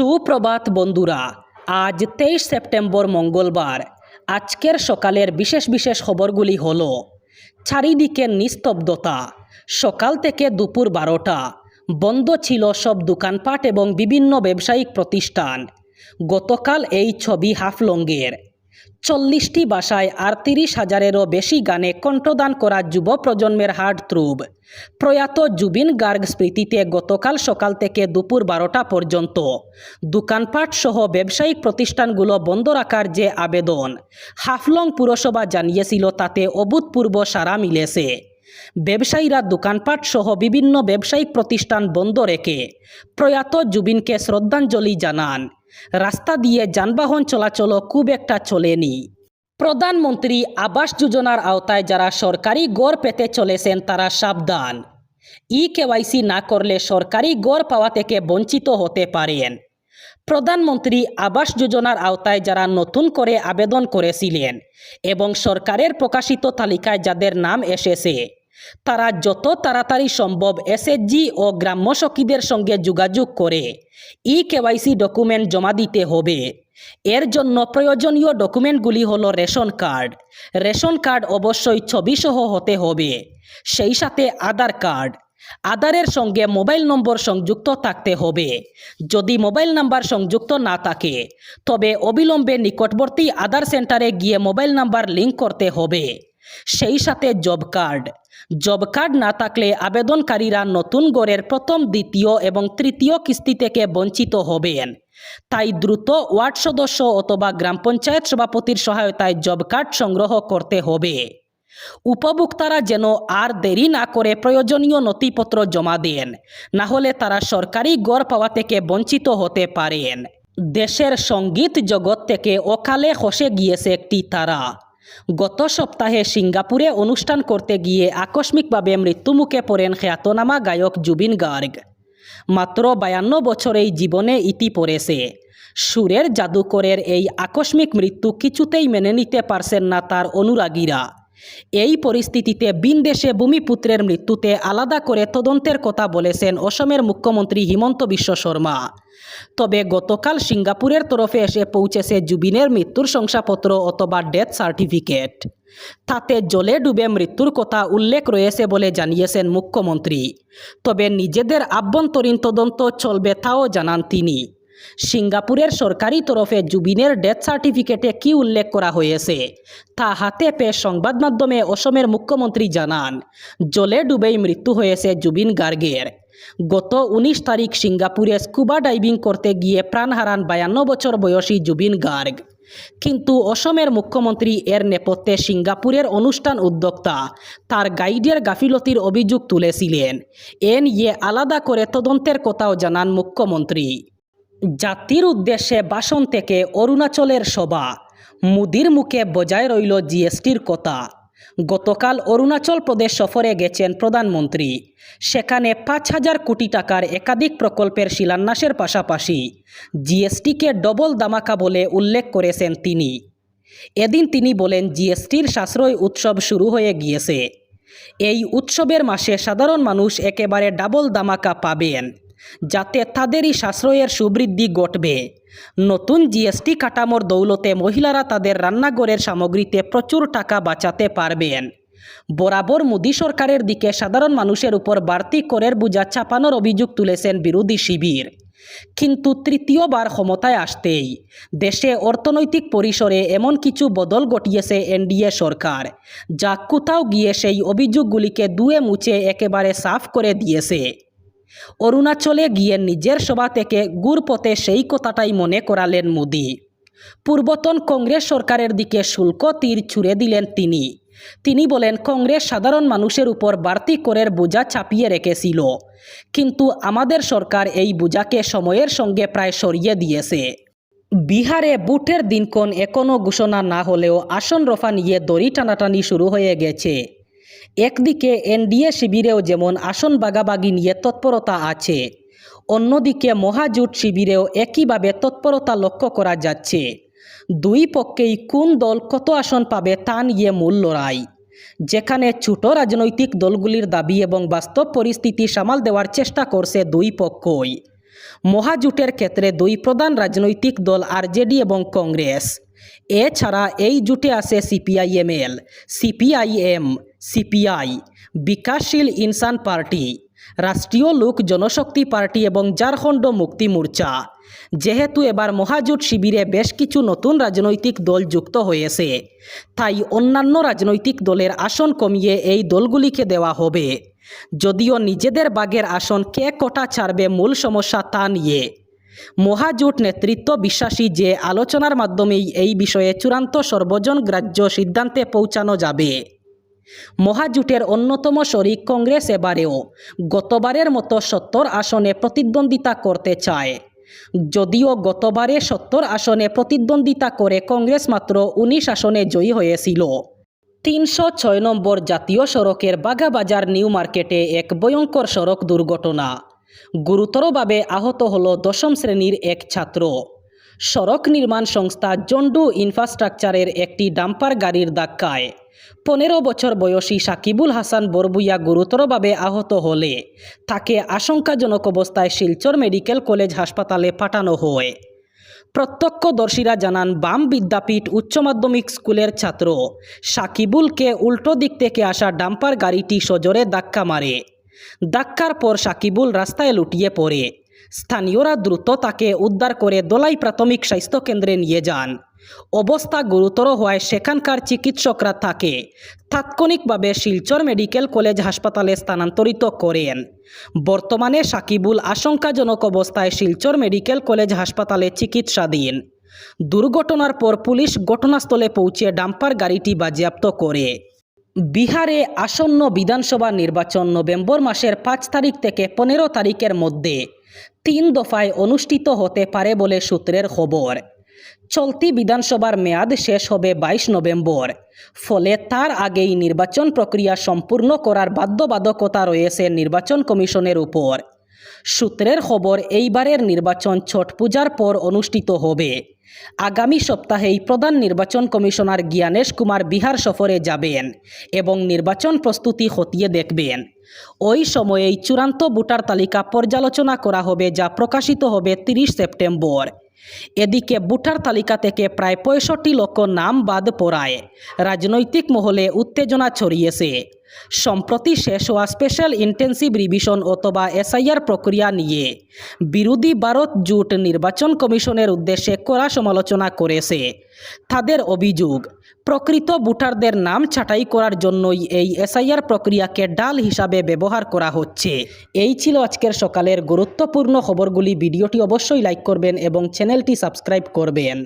সুপ্রভাত বন্ধুরা, আজ তেইশ সেপ্টেম্বর মঙ্গলবার। আজকের সকালের বিশেষ বিশেষ খবরগুলি হলো, চারিদিকে নিস্তব্ধতা, সকাল থেকে দুপুর বারোটা, বন্ধ ছিল সব দোকানপাট এবং বিভিন্ন ব্যবসায়িক প্রতিষ্ঠান। গতকাল এই ছবি হাফলংয়ের। চল্লিশটি ভাষায় আটত্রিশ হাজারেরও বেশি গানে কণ্ঠদান করা যুব প্রজন্মের হার্ট ত্রুব। প্রয়াত জুবিন গার্গ স্মৃতিতে গতকাল সকাল থেকে দুপুর বারোটা পর্যন্ত দোকানপাট সহ ব্যবসায়িক প্রতিষ্ঠানগুলো বন্ধ রাখার যে আবেদন, হাফলং পুরসভা জানিয়েছিল, তাতে অভূতপূর্ব সারা মিলেছে। ব্যবসায়ীরা দোকানপাট সহ বিভিন্ন ব্যবসায়িক প্রতিষ্ঠান বন্ধ রেখে প্রয়াত জুবিনকে শ্রদ্ধাঞ্জলি জানান। রাস্তা দিয়ে যানবাহন চলাচলও খুব একটা চলেনি। প্রধানমন্ত্রী আবাস যোজনার আওতায় যারা সরকারি গড় পেতে চলেছেন তারা সাবধান। ই কেওয়াইসি না করলে সরকারি গড় পাওয়া থেকে বঞ্চিত হতে পারেন। প্রধানমন্ত্রী আবাস যোজনার আওতায় যারা নতুন করে আবেদন করেছিলেন এবং সরকারের প্রকাশিত তালিকায় যাদের নাম এসেছে তারা যত তাড়াতাড়ি সম্ভব এসএসজি ও গ্রাম্য সখীদের সঙ্গে যোগাযোগ করে। ই কেওয়াইসি ডকুমেন্ট জমা দিতে হবে। এর জন্য প্রয়োজনীয় ডকুমেন্টগুলি হলো রেশন কার্ড। রেশন কার্ড অবশ্যই ছবিসহ হতে হবে। সেই সাথে আধার কার্ড। আধারের সঙ্গে মোবাইল নম্বর সংযুক্ত থাকতে হবে। যদি মোবাইল নাম্বার সংযুক্ত না থাকে, তবে অবিলম্বে নিকটবর্তী আধার সেন্টারে গিয়ে মোবাইল নাম্বার লিংক করতে হবে। সেই সাথে জব কার্ড। জব কার্ড না থাকলে আবেদনকারীরা নতুন গড়ের প্রথম, দ্বিতীয় এবং তৃতীয় কিস্তি থেকে বঞ্চিত হবেন। তাই দ্রুত ওয়ার্ড সদস্য অথবা গ্রাম পঞ্চায়েত সভাপতির সহায়তায় জব কার্ড সংগ্রহ করতে হবে। উপভোক্তারা যেন আর দেরি না করে প্রয়োজনীয় নথিপত্র জমা দেন, না হলে তারা সরকারি গড় পাওয়া থেকে বঞ্চিত হতে পারেন। দেশের সংগীত জগৎ থেকে অকালে খসে গিয়েছে একটি তারা। গত সপ্তাহে সিঙ্গাপুরে অনুষ্ঠান করতে গিয়ে আকস্মিকভাবে মৃত্যুমুখে পড়েন খ্যাতনামা গায়ক জুবিন গার্গ। মাত্র বায়ান্ন বছরেই জীবনে ইতি পড়েছে। সুরের জাদুকরের এই আকস্মিক মৃত্যু কিছুতেই মেনে নিতে পারছেন না তার অনুরাগীরা। এই পরিস্থিতিতে বিনদেশে ভূমিপুত্রের মৃত্যুতে আলাদা করে তদন্তের কথা বলেছেন অসমের মুখ্যমন্ত্রী হিমন্ত বিশ্ব শর্মা। তবে গতকাল সিঙ্গাপুরের তরফে এসে পৌঁছেছে জুবিনের মৃত্যুর শংসাপত্র অথবা ডেথ সার্টিফিকেট। তাতে জলে ডুবে মৃত্যুর কথা উল্লেখ রয়েছে বলে জানিয়েছেন মুখ্যমন্ত্রী। তবে নিজেদের আভ্যন্তরীণ তদন্ত চলবে তাও জানান তিনি। সিঙ্গাপুরের সরকারি তরফে জুবিনের ডেথ সার্টিফিকেটে কি উল্লেখ করা হয়েছে, তা হাতে পেয়ে সংবাদ মাধ্যমে অসমের মুখ্যমন্ত্রী জানান, জলে ডুবেই মৃত্যু হয়েছে জুবিন গার্গের। গত উনিশ তারিখ সিঙ্গাপুরে স্কুবা ডাইভিং করতে গিয়ে প্রাণ হারান বায়ান্ন বছর বয়সী জুবিন গার্গ। কিন্তু অসমের মুখ্যমন্ত্রী এর নেপথ্যে সিঙ্গাপুরের অনুষ্ঠান উদ্যোক্তা তার গাইডের গাফিলতির অভিযোগ তুলেছিলেন। এ নিয়ে আলাদা করে তদন্তের কথাও জানান মুখ্যমন্ত্রী। জাতির উদ্দেশ্যে ভাষণ থেকে অরুণাচলের সভা মুদির মুখে বজায় রইল জিএসটির কথা। গতকাল অরুণাচল প্রদেশ সফরে গেছেন প্রধানমন্ত্রী। সেখানে পাঁচ হাজার কোটি টাকার একাধিক প্রকল্পের শিলান্যাসের পাশাপাশি জিএসটিকে ডবল দামাকা বলে উল্লেখ করেছেন তিনি। এদিন তিনি বলেন, জিএসটির সাশ্রয় উৎসব শুরু হয়ে গিয়েছে। এই উৎসবের মাসে সাধারণ মানুষ একেবারে ডাবল দামাকা পাবেন। যাতে তাদেরই সাশ্রয়ের সুবৃদ্ধি ঘটবে। নতুন জিএসটি কাঠামোর দৌলতে মহিলারা তাদের রান্নাঘরের সামগ্রীতে প্রচুর টাকা বাঁচাতে পারবেন। বরাবর মোদী সরকারের দিকে সাধারণ মানুষের উপর বাড়তি করের বোঝা চাপানোর অভিযোগ তুলেছেন বিরোধী শিবির। কিন্তু তৃতীয়বার ক্ষমতায় আসতেই দেশে অর্থনৈতিক পরিসরে এমন কিছু বদল ঘটিয়েছে এনডিএ সরকার, যা কোথাও গিয়ে সেই অভিযোগগুলিকে দুয়ে মুছে একেবারে সাফ করে দিয়েছে। অরুণাচলে গিয়ে নিজের সভা থেকে গুরপথে সেই কথাটাই মনে করালেন মোদি। পূর্বতন কংগ্রেস সরকারের দিকে শুল্ক তীর ছুড়ে দিলেন তিনি। তিনি বলেন, কংগ্রেস সাধারণ মানুষের উপর বাড়তি করের বোঝা চাপিয়ে রেখেছিল। কিন্তু আমাদের সরকার এই বোঝাকে সময়ের সঙ্গে প্রায় সরিয়ে দিয়েছে। বিহারে বুটের দিনক্ষণ এখনও ঘোষণা না হলেও আসন রফা নিয়ে দড়ি টানাটানি শুরু হয়ে গেছে। একদিকে এনডিএ শিবিরেও যেমন আসন বাগাবাগি নিয়ে তৎপরতা আছে, অন্যদিকে মহাজোট শিবিরেও একইভাবে তৎপরতা লক্ষ্য করা যাচ্ছে। দুই পক্ষেই কোন দল কত আসন পাবে তা নিয়ে মূল লড়াই, যেখানে ছোট রাজনৈতিক দলগুলির দাবি এবং বাস্তব পরিস্থিতি সামাল দেওয়ার চেষ্টা করছে দুই পক্ষই। মহাজোটের ক্ষেত্রে দুই প্রধান রাজনৈতিক দল আরজেডি এবং কংগ্রেস। এছাড়া এই জুটে আছে সিপিআইএমএল, সিপিআইএম সিপিআই, বিকাশশীল ইনসান পার্টি, রাষ্ট্রীয় লোক জনশক্তি পার্টি এবং ঝাড়খণ্ড মুক্তি মোর্চা। যেহেতু এবার মহাজোট শিবিরে বেশ কিছু নতুন রাজনৈতিক দল যুক্ত হয়েছে, তাই অন্যান্য রাজনৈতিক দলের আসন কমিয়ে এই দলগুলিকে দেওয়া হবে। যদিও নিজেদের বাগের আসন কে কটা ছাড়বে মূল সমস্যা তা নিয়ে। মহাজোট নেতৃত্ব বিশ্বাসী যে আলোচনার মাধ্যমেই এই বিষয়ে চূড়ান্ত সর্বজন গ্রাহ্য সিদ্ধান্তে পৌঁছানো যাবে। মহাজোটের অন্যতম শরিক কংগ্রেস এবারেও গতবারের মতো সত্তর আসনে প্রতিদ্বন্দ্বিতা করতে চায়। যদিও গতবারে সত্তর আসনে প্রতিদ্বন্দ্বিতা করে কংগ্রেস মাত্র উনিশ আসনে জয়ী হয়েছিল। তিনশো ছয় নম্বর জাতীয় সড়কের বাগাবাজার নিউ মার্কেটে এক ভয়ঙ্কর সড়ক দুর্ঘটনা। গুরুতরভাবে আহত হল দশম শ্রেণির এক ছাত্র। সড়ক নির্মাণ সংস্থা জন্ডু ইনফ্রাস্ট্রাকচারের একটি ডাম্পার গাড়ির ধাক্কায় পনেরো বছর বয়সী সাকিবুল হাসান বরবুইয়া গুরুতরভাবে আহত হলে তাকে আশঙ্কাজনক অবস্থায় শিলচর মেডিকেল কলেজ হাসপাতালে পাঠানো হয়। প্রত্যক্ষদর্শীরা জানান, বাম বিদ্যাপীঠ উচ্চ মাধ্যমিক স্কুলের ছাত্র সাকিবুলকে উল্টো দিক থেকে আসা ডাম্পার গাড়িটি সজোরে ধাক্কা মারে। ধাক্কার পর সাকিবুল রাস্তায় লুটিয়ে পড়ে। স্থানীয়রা দ্রুত তাকে উদ্ধার করে দোলাই প্রাথমিক স্বাস্থ্যকেন্দ্রে নিয়ে যান। অবস্থা গুরুতর হওয়ায় সেখানকার চিকিৎসকরা তাকে তাৎক্ষণিকভাবে শিলচর মেডিকেল কলেজ হাসপাতালে স্থানান্তরিত করেন। বর্তমানে সাকিবুল আশঙ্কাজনক অবস্থায় শিলচর মেডিকেল কলেজ হাসপাতালে চিকিৎসাধীন। দুর্ঘটনার পর পুলিশ ঘটনাস্থলে পৌঁছে ডাম্পার গাড়িটি বাজেয়াপ্ত করে। বিহারে আসন্ন বিধানসভা নির্বাচন নভেম্বর মাসের পাঁচ তারিখ থেকে পনেরো তারিখের মধ্যে তিন দফায় অনুষ্ঠিত হতে পারে বলে সূত্রের খবর। চলতি বিধানসভার মেয়াদ শেষ হবে বাইশ নভেম্বর। ফলে তার আগেই নির্বাচন প্রক্রিয়া সম্পূর্ণ করার বাধ্যবাধকতা রয়েছে নির্বাচন কমিশনের উপর। সূত্রের খবর, এইবারের নির্বাচন ছট পূজার পর অনুষ্ঠিত হবে। আগামী সপ্তাহেই প্রধান নির্বাচন কমিশনার জ্ঞানেশ কুমার বিহার সফরে যাবেন এবং নির্বাচন প্রস্তুতি খতিয়ে দেখবেন। ওই সময়েই চূড়ান্ত ভোটার তালিকা পর্যালোচনা করা হবে, যা প্রকাশিত হবে তিরিশ সেপ্টেম্বর। এদিকে ভোটার তালিকা থেকে প্রায় পঁয়ষট্টি লক্ষ নাম বাদ পড়ায়। রাজনৈতিক মহলে উত্তেজনা ছড়িয়েছে। সম্প্রতি শেষ হওয়া স্পেশাল ইন্টেন্সিভ রিভিশন অথবা এসআইআর প্রক্রিয়া নিয়ে বিরোধী ভারত জোট নির্বাচন কমিশনের উদ্দেশ্যে কড়া সমালোচনা করেছে। তাদের অভিযোগ, প্রকৃত ভোটারদের নাম ছাঁটাই করার জন্যই এই এসআইআর প্রক্রিয়াকে ডাল হিসাবে ব্যবহার করা হচ্ছে। এই ছিল আজকের সকালের গুরুত্বপূর্ণ খবরগুলি। ভিডিওটি অবশ্যই লাইক করবেন এবং চ্যানেলটি সাবস্ক্রাইব করবেন।